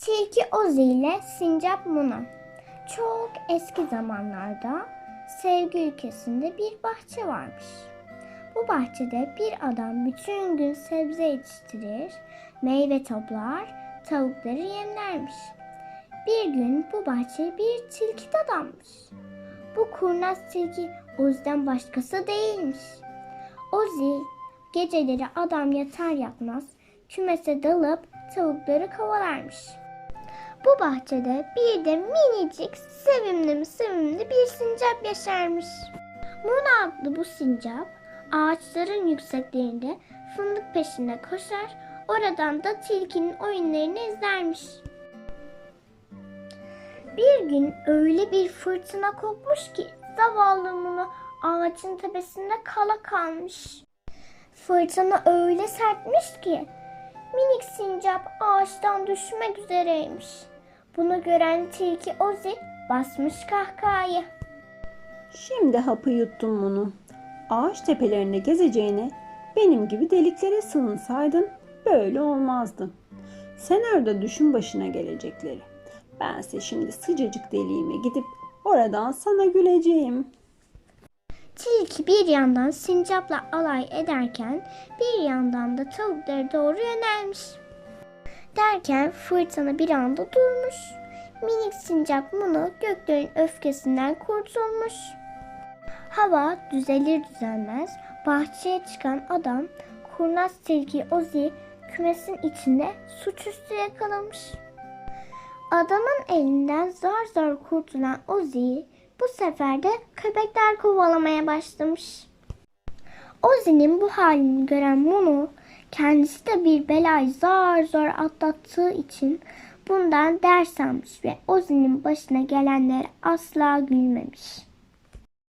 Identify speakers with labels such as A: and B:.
A: Tilki Ozi ile Sincap Muna. Çok eski zamanlarda sevgi ülkesinde bir bahçe varmış. Bu bahçede bir adam bütün gün sebze yetiştirir, meyve toplar, tavukları yemlermiş. Bir gün bu bahçeye bir tilki dadanmış. Bu kurnaz tilki Ozi'den başkası değilmiş. Ozi geceleri adam yatar yatmaz kümese dalıp tavukları kovalarmış. Bu bahçede bir de minicik sevimli mi sevimli bir sincap yaşarmış. Muna adlı bu sincap ağaçların yükseklerinde fındık peşinde koşar, oradan da tilkinin oyunlarını izlermiş. Bir gün öyle bir fırtına kopmuş ki zavallı Muna ağacın tepesinde kala kalmış. Fırtına öyle sertmiş ki minik sincap ağaçtan düşmek üzereymiş. Bunu gören tilki Ozi basmış kahkahayı.
B: Şimdi hapı yuttum bunu. Ağaç tepelerinde gezeceğine benim gibi deliklere sığınsaydın böyle olmazdı. Sen orada düşün başına gelecekleri. Bense şimdi sıcacık deliğime gidip oradan sana güleceğim.
A: Tilki bir yandan sincapla alay ederken bir yandan da tavuklara doğru yönelmiş. Derken fırtına bir anda durmuş. Minik sincap Munu göklerin öfkesinden kurtulmuş. Hava düzelir düzelmez bahçeye çıkan adam kurnaz tilki Ozi kümesin içinde suçüstü yakalamış. Adamın elinden zar zar kurtulan Ozi'yi bu sefer de köpekler kovalamaya başlamış. Ozi'nin bu halini gören Mono kendisi de bir belayı zar zor atlattığı için bundan ders almış ve Ozi'nin başına gelenlere asla gülmemiş.